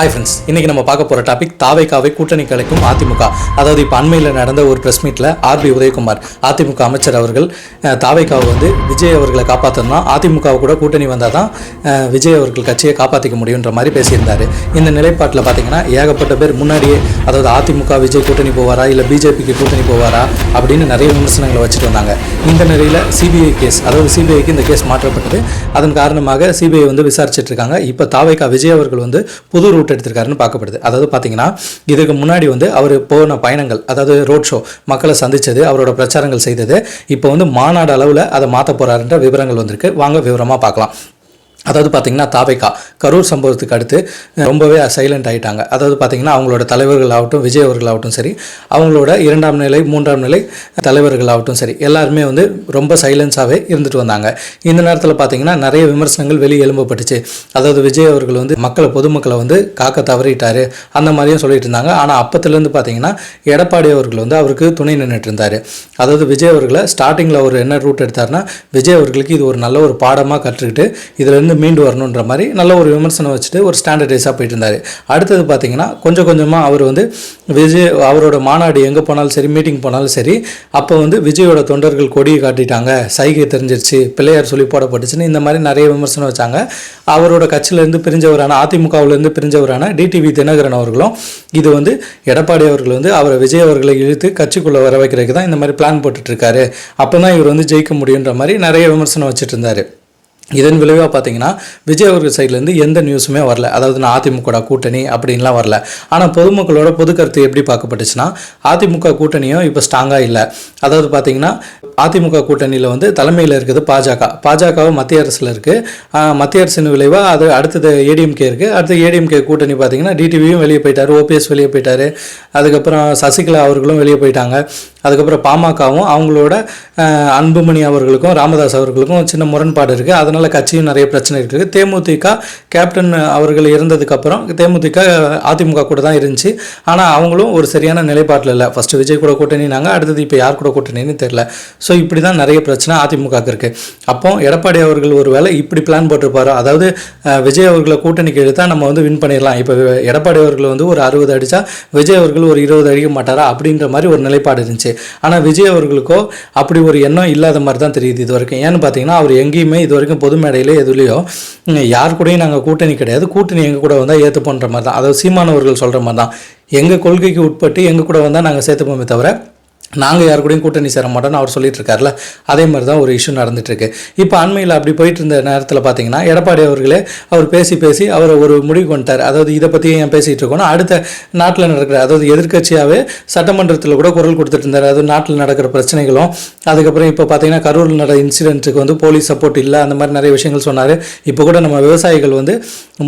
Hi friends இன்றைக்கி நம்ம பார்க்க போகிற டாபிக் தாவைக்காவை கூட்டணி கலைக்கும் அதிமுக. அதாவது இப்போ அண்மையில் நடந்த ஒரு ப்ரெஸ் மீட்டில் ஆர்பி உதயகுமார் அதிமுக அமைச்சர் அவர்கள் தாவைக்காவை வந்து விஜய் அவர்களை காப்பாற்றணும்னா அதிமுக கூட கூட்டணி வந்தால் தான் விஜய் அவர்கள் கட்சியை காப்பாற்றிக்க முடியுன்ற மாதிரி பேசியிருந்தார். இந்த நிலைப்பாட்டில் பார்த்தீங்கன்னா ஏகப்பட்ட பேர் முன்னாடியே அதாவது அதிமுக விஜய் கூட்டணி போவாரா இல்லை பிஜேபிக்கு கூட்டணி போவாரா அப்படின்னு நிறைய விமர்சனங்களை வச்சுட்டு வந்தாங்க. இந்த நிலையில் சிபிஐ கேஸ் அதாவது சிபிஐக்கு இந்த கேஸ் மாற்றப்பட்டது. அதன் காரணமாக சிபிஐ வந்து விசாரிச்சிட்ருக்காங்க இப்போ தாவைக்கா விஜய் அவர்கள் வந்து புது ரூட் எடுத்திருக்காருன்னு பார்க்கப்படுது. அதாவது பார்த்தீங்கன்னா இதுக்கு முன்னாடி வந்து அவர் போன பயணங்கள் அதாவது ரோட் ஷோ மக்களை சந்திச்சது அவரோட பிரச்சாரங்கள் செய்தது இப்போ வந்து மாநாடு அளவில் அதை மாற்ற போகிறாருன்ற விவரங்கள் வந்திருக்கு. வாங்க விவரமாக பார்க்கலாம். அதாவது பார்த்தீங்கன்னா தாபைக்கா கரூர் சம்பவத்துக்கு அடுத்து ரொம்பவே சைலண்ட் ஆகிட்டாங்க அதாவது பார்த்தீங்கன்னா அவங்களோட தலைவர்கள் ஆகட்டும் விஜய் அவர்களாகட்டும் சரி அவங்களோட இரண்டாம் நிலை மூன்றாம் நிலை தலைவர்களாகட்டும் சரி எல்லாருமே வந்து ரொம்ப சைலன்ஸாகவே இருந்துட்டு வந்தாங்க. இந்த நேரத்தில் பார்த்தீங்கன்னா நிறைய விமர்சனங்கள் வெளியே எழும்பப்பட்டுச்சு. அதாவது விஜய் அவர்கள் வந்து மக்களை பொதுமக்களை வந்து காக்க தவறிட்டார் அந்த மாதிரியும் சொல்லிட்டு இருந்தாங்க. ஆனால் அப்பத்துலேருந்து பார்த்தீங்கன்னா எடப்பாடி அவர்கள் வந்து அவருக்கு துணை நின்றுட்டு இருந்தார். அதாவது விஜய் அவர்களை ஸ்டார்டிங்கில் அவர் என்ன ரூட் எடுத்தார்னா விஜய் அவர்களுக்கு இது ஒரு நல்ல ஒரு பாடமாக கற்றுக்கிட்டு இதுலேருந்து மீண்டு வரணுன்ற மாதிரி நல்ல ஒரு விமர்சனம் வச்சுட்டு ஒரு ஸ்டாண்டர்டைஸாக போயிட்டு இருந்தார் அடுத்தது பார்த்தீங்கன்னா கொஞ்சம் கொஞ்சமாக அவர் வந்து விஜய் அவரோட மாநாடு எங்கே போனாலும் சரி மீட்டிங் போனாலும் சரி அப்போ வந்து விஜயோட தொண்டர்கள் கொடியை காட்டிட்டாங்க. சைகை தெரிஞ்சிருச்சு பிள்ளையார் சொல்லி போடப்பட்டுச்சுன்னு இந்த மாதிரி நிறைய விமர்சனம் வச்சாங்க. அவரோட கட்சியிலேருந்து பிரிஞ்சவரான அதிமுகவிலேருந்து பிரிஞ்சவரான டிடிவி தினகரன் அவர்களும் இது வந்து எடப்பாடி அவர்கள் வந்து அவரை விஜய் அவர்களை இழுத்து கட்சிக்குள்ளே வர வைக்கிறதுக்கு தான் இந்த மாதிரி பிளான் போட்டுட்ருக்காரு அப்போ தான் இவர் வந்து ஜெயிக்க முடியுன்ற மாதிரி நிறைய விமர்சனம் வச்சுட்டு இருந்தார். இதன் விளைவாக பார்த்தீங்கன்னா விஜய் அவர்கள் சைட்லேருந்து எந்த நியூஸுமே வரல. அதாவது நான் அதிமுக கூட்டணி அப்படின்லாம் வரல. ஆனால் பொதுமக்களோட பொது கருத்து எப்படி பார்க்கப்பட்டுச்சுன்னா அதிமுக கூட்டணியும் இப்போ ஸ்ட்ராங்காக இல்லை. அதாவது பார்த்தீங்கன்னா அதிமுக கூட்டணியில் வந்து தலைமையில் இருக்குது பாஜக. பாஜகவும் மத்திய அரசில் இருக்குது மத்திய அரசின் விளைவாக அது அடுத்தது ஏடிஎம்கே இருக்குது அடுத்து ஏடிஎம்கே கூட்டணி பார்த்தீங்கன்னா டிடிவியும் வெளியே போயிட்டார் ஓபிஎஸ் வெளியே போயிட்டார். அதுக்கப்புறம் சசிகலா அவர்களும் வெளியே போயிட்டாங்க. அதுக்கப்புறம் பாமகவும் அவங்களோட அன்புமணி அவர்களுக்கும் ராமதாஸ் அவர்களுக்கும் சின்ன முரண்பாடு இருக்குது அதனால் கட்சியும் நிறைய பிரச்சனை இருக்குது தேமுதிக கேப்டன் அவர்கள் இருந்ததுக்கப்புறம் தேமுதிக அதிமுக கூட தான் இருந்துச்சு. ஆனால் அவங்களும் ஒரு சரியான நிலைப்பாட்டில் இல்லை. ஃபஸ்ட்டு விஜய் கூட கூட்டணினாங்க அடுத்தது இப்போ யார் கூட கூட்டணின்னு தெரில ஸோ இப்படி தான் நிறைய பிரச்சனை அதிமுகவுக்கு இருக்குது அப்போ எடப்பாடி அவர்கள் ஒரு வேளை இப்படி பிளான் போட்டிருப்பாரோ? அதாவது விஜய் அவர்களை கூட்டணிக்கு எடுத்தா நம்ம வந்து வின் பண்ணிடலாம். இப்போ எடப்பாடி அவர்கள் வந்து ஒரு அறுபது அடித்தா விஜய் அவர்கள் ஒரு இருபது அடிக்க மாட்டாரா? அப்படின்ற மாதிரி ஒரு நிலைப்பாடு இருந்துச்சு. ஆனால் விஜய் அவர்களுக்கோ அப்படி ஒரு எண்ணம் இல்லாத மாதிரி தான் தெரியுது இது வரைக்கும். ஏன்னு பார்த்தீங்கன்னா அவர் எங்கேயுமே இது வரைக்கும் பொது மேடையில எதுலேயோ யார் கூடயும் நாங்கள் கூட்டணி கிடையாது. கூட்டணி எங்கள் கூட வந்தால் ஏற்றுப்போன்ற மாதிரி தான். அதாவது சீமானவர்கள் சொல்கிற மாதிரி தான். எங்கள் கொள்கைக்கு உட்பட்டு எங்கள் கூட வந்தால் நாங்கள் சேர்த்துப்போமே தவிர நாங்கள் யார் கூடயும் கூட்டணி சேர மாட்டோம்னு அவர் சொல்லிட்டு இருக்காருல அதே மாதிரி தான் ஒரு இஷ்யூ நடந்துட்டு இருக்கு இப்போ அண்மையில் அப்படி போயிட்டு இருந்த நேரத்தில் பார்த்தீங்கன்னா எடப்பாடி அவர்களே அவர் பேசி பேசி அவர் ஒரு முடிவு கொண்டார் அதாவது இதை பற்றி ஏன் பேசிகிட்டு இருக்கோன்னா அடுத்த நாட்டில் நடக்கிற அதாவது எதிர்க்கட்சியாகவே சட்டமன்றத்தில் கூட குரல் கொடுத்துட்டு இருந்தார். அதாவது நாட்டில் நடக்கிற பிரச்சனைகளும் அதுக்கப்புறம் இப்போ பார்த்தீங்கன்னா கரூரில் நட இன்சிடென்ட்டுக்கு வந்து போலீஸ் சப்போர்ட் இல்லை அந்த மாதிரி நிறைய விஷயங்கள் சொன்னார். இப்போ கூட நம்ம விவசாயிகள் வந்து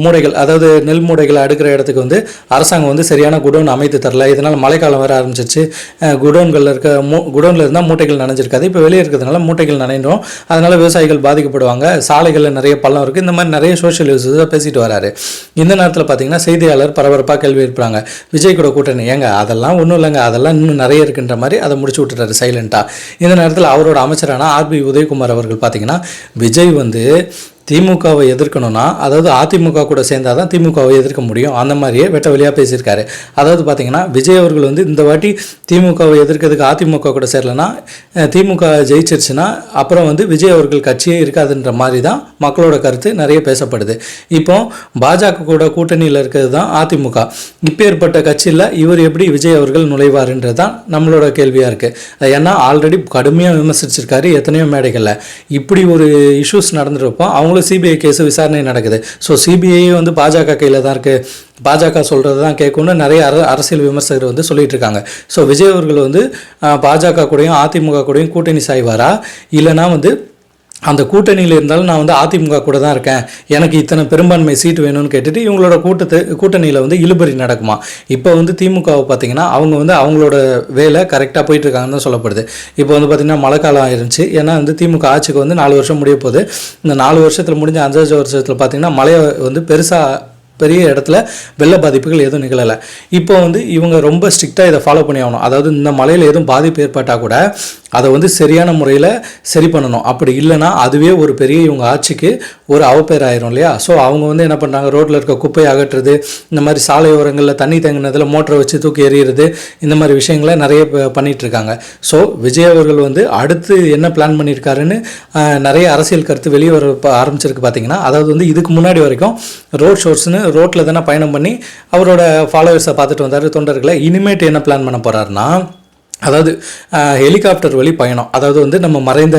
மூடைகள் அதாவது நெல் மூடைகளை அடுக்கிற இடத்துக்கு வந்து அரசாங்கம் வந்து சரியான குடோன் அமைத்து தரல. இதனால் மழைக்காலம் வர ஆரம்பிச்சிச்சு குடோன்களில் இருக்க மூ குடோனில் இருந்தால் மூட்டைகள் நனைஞ்சிருக்காது. இப்போ வெளியே இருக்கிறதுனால மூட்டைகள் நனைஞ்சிரும் அதனால் விவசாயிகள் பாதிக்கப்படுவாங்க. சாலைகளில் நிறைய பள்ளம் இருக்குது இந்த மாதிரி நிறைய சோஷியல் இஷ்யூஸாக பேசிட்டு வராரு. இந்த நேரத்தில் பார்த்தீங்கன்னா செய்தியாளர் பரபரப்பாக கேள்வி எழுப்புறாங்க. விஜய் கூட கூட்டணி. ஏங்க அதெல்லாம் ஒன்றும் இல்லைங்க. அதெல்லாம் இன்னும் நிறைய இருக்குன்ற மாதிரி அதை முடிச்சு விட்டுறாரு சைலண்ட்டாக இந்த நேரத்தில் அவரோட அமைச்சரான ஆர்பி உதயகுமார் அவர்கள் பார்த்தீங்கன்னா விஜய் வந்து திமுகவை எதிர்க்கணும்னா அதாவது அதிமுக கூட சேர்ந்தாதான் தான் திமுகவை எதிர்க்க முடியும். அந்த மாதிரியே வெட்ட வெளியாக பேசியிருக்காரு. அதாவது பார்த்தீங்கன்னா விஜய் அவர்கள் வந்து இந்த வாட்டி திமுகவை எதிர்க்கிறதுக்கு அதிமுக கூட சேரலைன்னா திமுக ஜெயிச்சிருச்சுன்னா அப்புறம் வந்து விஜய் அவர்கள் கட்சியே இருக்காதுன்ற மாதிரி தான் மக்களோட கருத்து நிறைய பேசப்படுது. இப்போ பாஜக கூட கூட்டணியில் இருக்கிறது தான் அதிமுக. இப்போ ஏற்பட்ட கட்சியில் இவர் எப்படி விஜய் அவர்கள் நுழைவாருன்றது தான் நம்மளோட கேள்வியாக இருக்குது ஏன்னா ஆல்ரெடி கடுமையாக விமர்சிச்சிருக்காரு எத்தனையோ மேடைகளில். இப்படி ஒரு இஷ்யூஸ் நடந்துருப்போம் அவங்க அவங்களும் சிபிஐ கேஸ் விசாரணை நடக்குது. ஸோ சிபிஐ வந்து பாஜக கையில் தான் இருக்குது பாஜக சொல்கிறது தான் கேட்கும்னு நிறைய அரசியல் விமர்சகர் வந்து சொல்லிட்டு இருக்காங்க. ஸோ விஜய் அவர்கள் வந்து பாஜக கூடயும் அதிமுக கூடயும் கூட்டணி சாய்வாரா? இல்லைனா வந்து அந்த கூட்டணியில் இருந்தாலும் நான் வந்து அதிமுக கூட தான் இருக்கேன். எனக்கு இத்தனை பெரும்பான்மை சீட்டு வேணும்னு கேட்டுட்டு இவங்களோட கூட்டத்து கூட்டணியில் வந்து இழுபறி நடக்குமா? இப்போ வந்து திமுகவை பார்த்தீங்கன்னா அவங்க வந்து அவங்களோட வேலை கரெக்டாக போயிட்டுருக்காங்கன்னு தான் சொல்லப்படுது. இப்போ வந்து பார்த்திங்கன்னா மழை காலம் ஆயிருந்துச்சு. ஏன்னா வந்து திமுக ஆட்சிக்கு வந்து நாலு வருஷம் முடிய போகுது. இந்த நாலு வருஷத்தில் முடிஞ்ச அஞ்சாவது வருஷத்தில் பார்த்தீங்கன்னா மழையை வந்து பெருசாக பெரிய இடத்துல வெள்ள பாதிப்புகள் எதுவும் நிகழலை. இப்போ வந்து இவங்க ரொம்ப ஸ்ட்ரிக்டாக இதை ஃபாலோ பண்ணி ஆகணும். அதாவது இந்த மலையில் எதுவும் பாதிப்பு ஏற்பட்டால் கூட அதை வந்து சரியான முறையில் சரி பண்ணணும். அப்படி இல்லைன்னா அதுவே ஒரு பெரிய இவங்க ஆட்சிக்கு ஒரு அவப்பேர் ஆயிரும் இல்லையா? ஸோ அவங்க வந்து என்ன பண்ணுறாங்க ரோட்டில் இருக்க குப்பையை அகற்றுறது இந்த மாதிரி சாலை ஓரங்களில் தண்ணி தங்கினதில் மோட்டரை வச்சு தூக்கி எறிகிறது இந்த மாதிரி விஷயங்களை நிறைய ப- இருக்காங்க. ஸோ விஜய் அவர்கள் வந்து அடுத்து என்ன பிளான் பண்ணியிருக்காருன்னு நிறைய அரசியல் கருத்து வெளியே வர ஆரம்பிச்சிருக்கு பார்த்தீங்கன்னா அதாவது வந்து இதுக்கு முன்னாடி வரைக்கும் ரோட் ஷோர்ஸ்னு ரோட்டில் தானே பயணம் பண்ணி அவரோட ஃபாலோவர்ஸை பார்த்துட்டு வந்தார். தொண்டர்களை இனிமேட்டு என்ன பிளான் பண்ண போகிறாருன்னா அதாவது ஹெலிகாப்டர் வழி பயணம். அதாவது வந்து நம்ம மறைந்த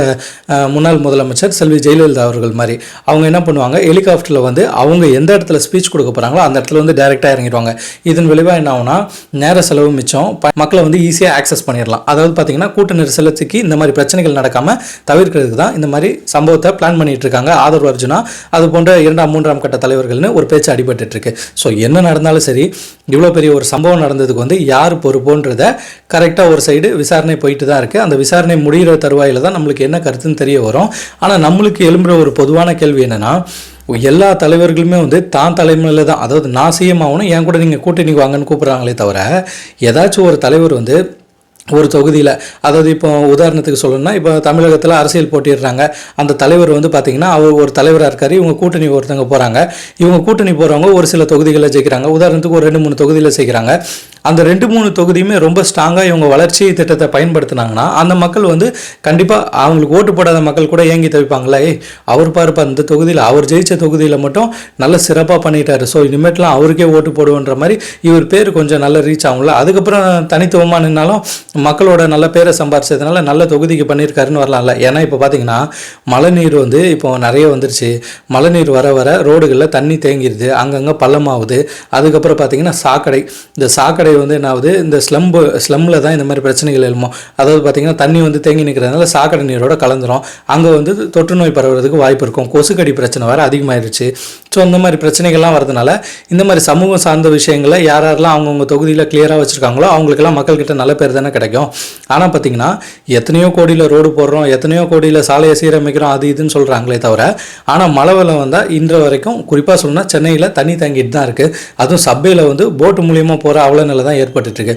முன்னாள் முதலமைச்சர் செல்வி ஜெயலலிதா அவர்கள் மாதிரி. அவங்க என்ன பண்ணுவாங்க? ஹெலிகாப்டரில் வந்து அவங்க எந்த இடத்துல ஸ்பீச் கொடுக்க போகிறாங்களோ அந்த இடத்துல வந்து டைரெக்டாக இறங்கிடுவாங்க. இதன் விளைவாக என்ன ஆகுனா நேர செலவு மிச்சம். மக்களை வந்து ஈஸியாக ஆக்சஸ் பண்ணிடலாம். அதாவது பார்த்தீங்கன்னா கூட்ட நெரிசலத்துக்கு இந்த மாதிரி பிரச்சனைகள் நடக்காமல் தவிர்க்கிறதுக்கு தான் இந்த மாதிரி சம்பவத்தை பிளான் பண்ணிகிட்டு இருக்காங்க. ஆதரவு அர்ஜுனா. அது போன்ற இரண்டாம் மூன்றாம் கட்ட தலைவர்கள்னு ஒரு பேச்சு அடிபட்டுட்டு இருக்கு. ஸோ என்ன நடந்தாலும் சரி இவ்வளோ பெரிய ஒரு சம்பவம் நடந்ததுக்கு வந்து யார் பொறுப்போன்றத கரெக்டாக ஒரு சைடு விசாரணை போயிட்டு தான் இருக்குது அந்த விசாரணை முடிகிற தருவாயில் தான் நம்மளுக்கு என்ன கருத்துன்னு தெரிய வரும். ஆனால் நம்மளுக்கு எழும்புற ஒரு பொதுவான கேள்வி என்னென்னா எல்லா தலைவர்களுமே வந்து தான் தலைமையில் தான் அதாவது நான் சிஎம் ஆகணும் என் கூட நீங்கள் கூட்டணிக்கு வாங்கன்னு கூப்பிட்றாங்களே தவிர ஏதாச்சும் ஒரு தலைவர் வந்து ஒரு தொகுதியில் அதாவது இப்போ உதாரணத்துக்கு சொல்லணும்னா இப்போ தமிழகத்தில் அரசியல் போட்டிடுறாங்க அந்த தலைவர் வந்து பார்த்திங்கன்னா அவர் ஒரு தலைவராக இருக்கார் இவங்க கூட்டணி ஒருத்தவங்க போகிறாங்க இவங்க கூட்டணி போகிறவங்க ஒரு சில தொகுதிகளில் ஜெயிக்கிறாங்க. உதாரணத்துக்கு ஒரு ரெண்டு மூணு தொகுதியில் ஜெயிக்கிறாங்க. அந்த ரெண்டு மூணு தொகுதியுமே ரொம்ப ஸ்ட்ராங்காக இவங்க வளர்ச்சி திட்டத்தை பயன்படுத்தினாங்கன்னா அந்த மக்கள் வந்து கண்டிப்பாக அவங்களுக்கு ஓட்டு போடாத மக்கள் கூட ஏங்கி தவிப்பாங்களே? அவர் பாருப்பா இந்த தொகுதியில் அவர் ஜெயிச்ச தொகுதியில் மட்டும் நல்ல சிறப்பாக பண்ணிட்டாரு. ஸோ இனிமேட்லாம் அவருக்கே ஓட்டு போடுவோன்ற மாதிரி இவர் பேர் கொஞ்சம் நல்ல ரீச் ஆகும்ல. அதுக்கப்புறம் தனித்துவமாக நின்னாலும் மக்களோட நல்ல பேரை சம்பாரிச்சதுனால நல்ல தொகுதிக்கு பண்ணியிருக்காருன்னு வரலாம்ல. ஏன்னா இப்போ பார்த்தீங்கன்னா மழைநீர் வந்து இப்போ நிறைய வந்துருச்சு. மழைநீர் வர வர ரோடுகளில் தண்ணி தேங்கிடுது அங்கங்கே பள்ளமாகுது அதுக்கப்புறம் பார்த்தீங்கன்னா சாக்கடை. இந்த சாக்கடை வந்து என்ன ஆகுது இந்த ஸ்லம்பு ஸ்லம்மில் தான் இந்த மாதிரி பிரச்சனைகள் எழுமோ? அதாவது பார்த்திங்கன்னா தண்ணி வந்து தேங்கி நிற்கிறதுனால சாக்கடை நீரோட கலந்துரும். அங்கே வந்து தொற்று நோய் பரவுறதுக்கு வாய்ப்பு இருக்கும். கொசுக்கடி பிரச்சனை வேறு அதிகமாயிருச்சு. ஸோ இந்த மாதிரி பிரச்சனைகள்லாம் வரதுனால இந்த மாதிரி சமூகம் சார்ந்த விஷயங்களை யார் யாரெல்லாம் அவங்கவுங்க தொகுதியில் கிளியராக வச்சுருக்காங்களோ அவங்களுக்கெல்லாம் மக்கள்கிட்ட நல்ல பேர் தானே கிடைக்கும். ஆனால் பார்த்தீங்கன்னா எத்தனையோ கோடியில் ரோடு போடுறோம் எத்தனையோ கோடியில் சாலையை சீரமைக்கிறோம் அது இதுன்னு சொல்கிறாங்களே தவிர ஆனால் மழை வெள்ளம் வந்தால் இன்று வரைக்கும் குறிப்பாக சொல்லணும்னா சென்னையில் தண்ணி தங்கிட்டு தான் இருக்குது அதுவும் சப்பையில் வந்து போட்டு மூலியமாக போகிற அவ்வளோ நிலை தான் ஏற்பட்டுருக்கு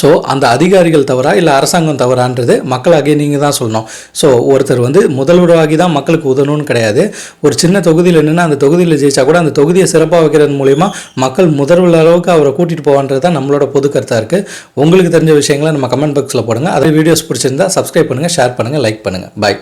ஸோ அந்த அதிகாரிகள் தவறா இல்லை அரசாங்கம் தவறான்றது மக்களாகிய நீங்கள் தான் சொல்லணும். ஸோ ஒருத்தர் வந்து முதல்வராகி தான் மக்களுக்கு உதவணும்னு கிடையாது. ஒரு சின்ன தொகுதியில் என்னென்னா அந்த தொகுதியில் ஜெயிச்சா கூட அந்த தொகுதியை சிறப்பாக வைக்கிறது மூலிமா மக்கள் முதல்வர் அளவுக்கு அவரை கூட்டிகிட்டு போவான்றது தான் நம்மளோட பொது கருத்தாக இருக்குது உங்களுக்கு தெரிஞ்ச விஷயங்களை நம்ம கமெண்ட் பாக்ஸில் போடுங்க. அதே வீடியோஸ் பிடிச்சிருந்தா சப்ஸ்கிரைப் பண்ணுங்கள் ஷேர் பண்ணுங்கள் லைக் பண்ணுங்கள் பாய்